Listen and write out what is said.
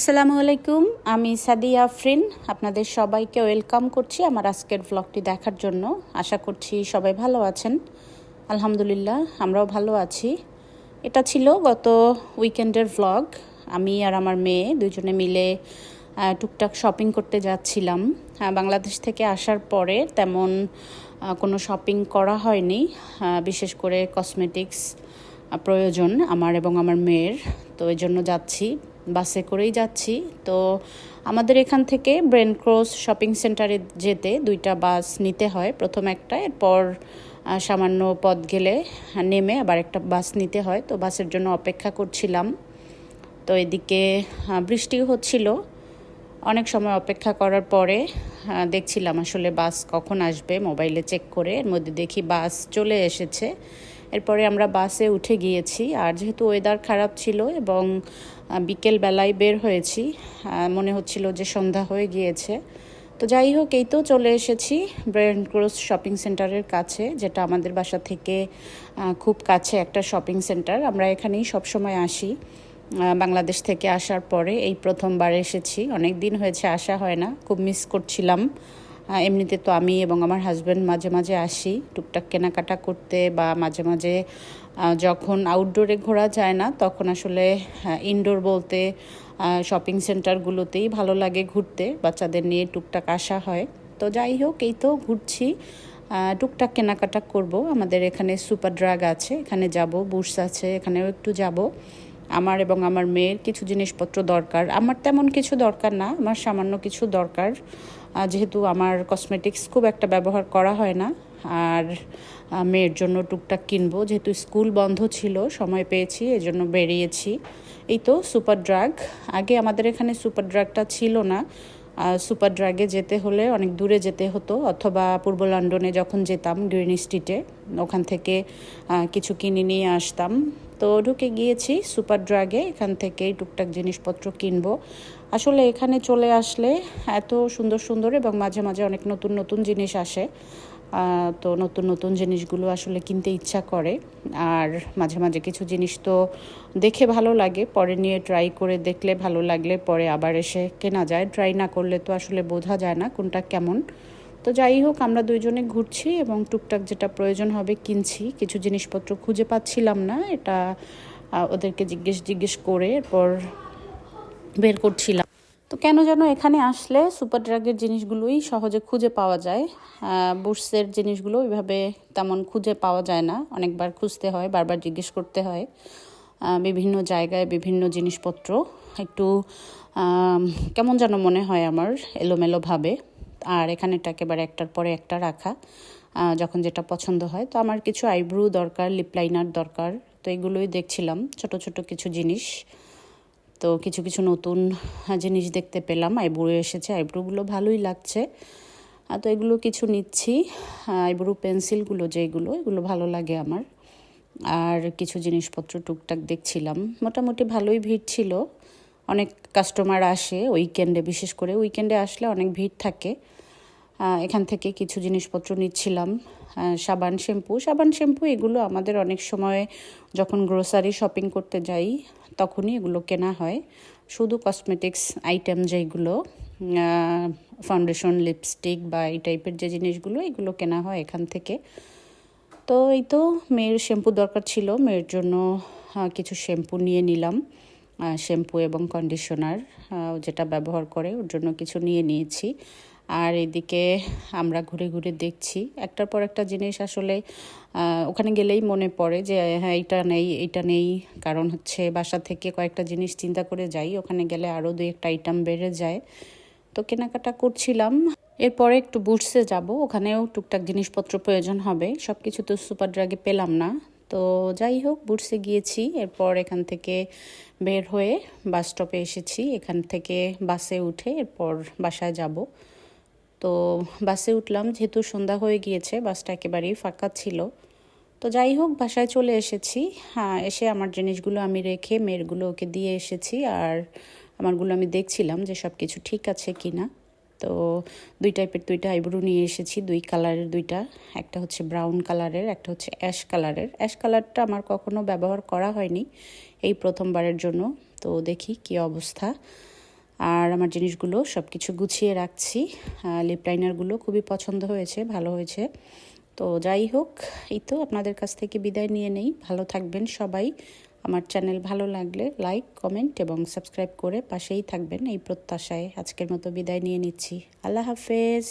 আসসালামু আলাইকুম, আমি সাদিয়া আফরিন। আপনাদের সবাইকে ওয়েলকাম করছি আমার আজকের ব্লগটি দেখার জন্য। আশা করছি সবাই ভালো আছেন। আলহামদুলিল্লাহ, আমরাও ভালো আছি। এটা ছিল গত উইকেন্ডের ভ্লগ আমি আর আমার মেয়ে দুজনে মিলে টুকটাক শপিং করতে যাচ্ছিলাম। বাংলাদেশ থেকে আসার পরে তেমন কোনো শপিং করা হয়নি। বিশেষ করে কসমেটিক্স প্রয়োজন আমার এবং আমার মেয়ের। তো এই জন্য যাচ্ছি। বাসে করেই যাচ্ছি। তো আমাদের এখান থেকে ব্রেন ক্রস শপিং সেন্টারে যেতে দুইটা বাস নিতে হয়। প্রথম একটা এরপর সামান্য পথ গেলে নেমে আবার একটা বাস নিতে হয়। তো বাসের জন্য অপেক্ষা করছিলাম। তো এদিকে আহ, বৃষ্টিও হচ্ছিল। অনেক সময় অপেক্ষা করার পরে দেখছিলাম আসলে বাস কখন আসবে। মোবাইলে চেক করে এর মধ্যে দেখি বাস চলে এসেছে। এরপরে আমরা বাসে উঠে গিয়েছি আর যেহেতু ওয়েদার খারাপ ছিল এবং আহ, বিকেল বেলায় বের হয়েছি মনে হচ্ছিল যে সন্ধ্যা হয়ে গিয়েছে। তো যাই হোক এই তো চলে এসেছি ব্রেন ক্রস শপিং সেন্টারের কাছে যেটা আমাদের বাসা থেকে খুব কাছে একটা শপিং সেন্টার আমরা এখানেই সবসময় আসি বাংলাদেশ থেকে আসার পরে। এই প্রথমবার এসেছি। অনেক দিন হয়েছে আসা হয় না। খুব মিস করছিলাম। এমনিতে তো আমি এবং আমার হাজব্যান্ড মাঝে মাঝে আসি, টুকটাক কেনাকাটা করতে বা মাঝে মাঝে যখন আউটডোরে ঘোরা যায় না, তখন আসলে ইনডোর বলতে শপিং সেন্টারগুলোতেই ভালো লাগে ঘুরতে, বাচ্চাদের নিয়ে টুকটাক আসা হয়। তো যাই হোক, এই তো ঘুরছি টুকটাক কেনাকাটা করব। আমাদের এখানে সুপার ড্রাগ আছে, এখানে যাব বুটস আছে, এখানেও একটু যাব। আমার এবং আমার মেয়ের কিছু জিনিসপত্র দরকার। আমার তেমন কিছু দরকার না, আমার সামান্য কিছু দরকার। যেহেতু আমার কসমেটিক্স খুব একটা ব্যবহার করা হয় না, আর মেয়ের জন্য টুকটাক কিনবো, যেহেতু স্কুল বন্ধ ছিল, সময় পেয়েছি, এজন্য বেরিয়েছি। এই তো সুপার ড্রাগ আগে আমাদের এখানে সুপার ড্রাগটা ছিল না। সুপার ড্রাগে যেতে হলে অনেক দূরে যেতে হতো, অথবা পূর্ব লন্ডনে যখন যেতাম গ্রিন স্ট্রিটে ওখান থেকে কিছু কিনে নিয়ে আসতাম। তো ঢুকে গিয়েছি সুপার ড্রাগে এখান থেকেই টুকটাক জিনিসপত্র কিনবো। আসলে এখানে চলে আসলে এত সুন্দর সুন্দর এবং মাঝে মাঝে অনেক নতুন নতুন জিনিস আসে। তো নতুন নতুন জিনিসগুলো আসলে কিনতে ইচ্ছা করে। আর মাঝে মাঝে কিছু জিনিস তো দেখে ভালো লাগে, পরে নিয়ে ট্রাই করে দেখলে ভালো লাগলে পরে আবার এসে কেনা যায়। ট্রাই না করলে তো আসলে বোঝা যায় না কোনটা কেমন। তো যাই হোক, আমরা দুইজনে ঘুরছি এবং টুকটাক যেটা প্রয়োজন হবে কিনছি। কিছু জিনিসপত্র খুঁজে পাচ্ছিলাম না, এটা ওদেরকে জিজ্ঞেস জিজ্ঞেস করে এরপর বের করছিলাম। তো কেন যেন এখানে আসলে সুপার ড্রাগের জিনিসগুলোই সহজে খুঁজে পাওয়া যায়। বুটসের জিনিসগুলো ওইভাবে তেমন খুঁজে পাওয়া যায় না। অনেকবার খুঁজতে হয়, বারবার জিজ্ঞেস করতে হয়। বিভিন্ন জায়গায় বিভিন্ন জিনিসপত্র। একটু কেমন যেন মনে হয় আমার এলোমেলোভাবে আর এখানেটা একেবারে একটার পরে একটা রাখা যখন যেটা পছন্দ হয়। তো আমার কিছু আইব্রু দরকার লিপ লাইনার দরকার, তো এগুলোই দেখছিলাম, ছোট ছোট কিছু জিনিস। তো কিছু কিছু নতুন জিনিস দেখতে পেলাম, আইব্রু এসেছে, আইব্রুগুলো ভালোই লাগছে। তো এগুলো কিছু নিচ্ছি আইব্রু পেন্সিলগুলো যেগুলো, এগুলো ভালো লাগে আমার। আর কিছু জিনিসপত্র টুকটাক দেখছিলাম। মোটামুটি ভালোই ভিড় ছিল। অনেক কাস্টমার আসে উইকেন্ডে বিশেষ করে উইকেন্ডে আসলে অনেক ভিড় থাকে। এখান থেকে কিছু জিনিসপত্র নিচ্ছিলাম। সাবান, শ্যাম্পু। সাবান, শ্যাম্পু এগুলো আমাদের অনেক সময় যখন গ্রোসারি শপিং করতে যাই, তখনই এগুলো কেনা হয়। শুধু কসমেটিক্স আইটেম যেগুলো ফাউন্ডেশন লিপস্টিক বা এই টাইপের যে জিনিসগুলো, এগুলো কেনা হয় এখান থেকে। তো এই তো মেয়ের শ্যাম্পু দরকার ছিল। মেয়ের জন্য কিছু শ্যাম্পু নিয়ে নিলাম। শ্যাম্পু এবং কন্ডিশনার যেটা ব্যবহার করে, ওর জন্য কিছু নিয়ে নিয়েছি। আর এদিকে আমরা ঘুরে ঘুরে দেখছি, একটার পর একটা জিনিস আসলে ওখানে গেলেই মনে পড়ে যে হ্যাঁ এইটা নেই এইটা নেই। কারণ হচ্ছে বাসা থেকে কয়েকটা জিনিস চিন্তা করে যাই, ওখানে গেলে আরও দুই একটা আইটেম বেড়ে যায়। তো কেনাকাটা করছিলাম। এরপরে একটু বুটসে যাব, ওখানেও টুকটাক জিনিসপত্র প্রয়োজন হবে সব কিছু তো সুপার ড্রাগে পেলাম না। তো যাই হোক, বুটসে গিয়েছি, এরপর এখান থেকে বের হয়ে বাস স্টপে এসেছি। এখান থেকে বাসে উঠে এরপর বাসায় যাব। তো বাসে উঠলাম, যেহেতু সন্ধ্যা হয়ে গিয়েছে, বাসটা একেবারেই ফাঁকা ছিল। তো যাই হোক, বাসায় চলে এসেছি। হ্যাঁ এসে আমার জিনিসগুলো আমি রেখে, মেয়েরগুলো ওকে দিয়ে এসেছি। আর আমারগুলো আমি দেখছিলাম যে সব কিছু ঠিক আছে কি না তো দুই টাইপের দুইটা আইব্রু নিয়ে এসেছি, দুই কালারের দুইটা। একটা হচ্ছে ব্রাউন কালারের একটা হচ্ছে অ্যাশ কালারের অ্যাশ কালারটা আমার কখনো ব্যবহার করা হয়নি এই প্রথমবারের জন্য, তো দেখি কি অবস্থা। আর আমার জিনিসগুলো সব কিছু গুছিয়ে রাখছি। লিপ লাইনারগুলো খুবই পছন্দ হয়েছে, ভালো হয়েছে। তো যাই হোক, এই তো আপনাদের কাছ থেকে বিদায় নিয়ে নেই। ভালো থাকবেন সবাই। আমার চ্যানেল ভালো লাগলে লাইক, কমেন্ট এবং সাবস্ক্রাইব করে পাশেই থাকবেন এই প্রত্যাশায় আজকের মতো বিদায় নিয়ে নিচ্ছি। আল্লাহ হাফেজ।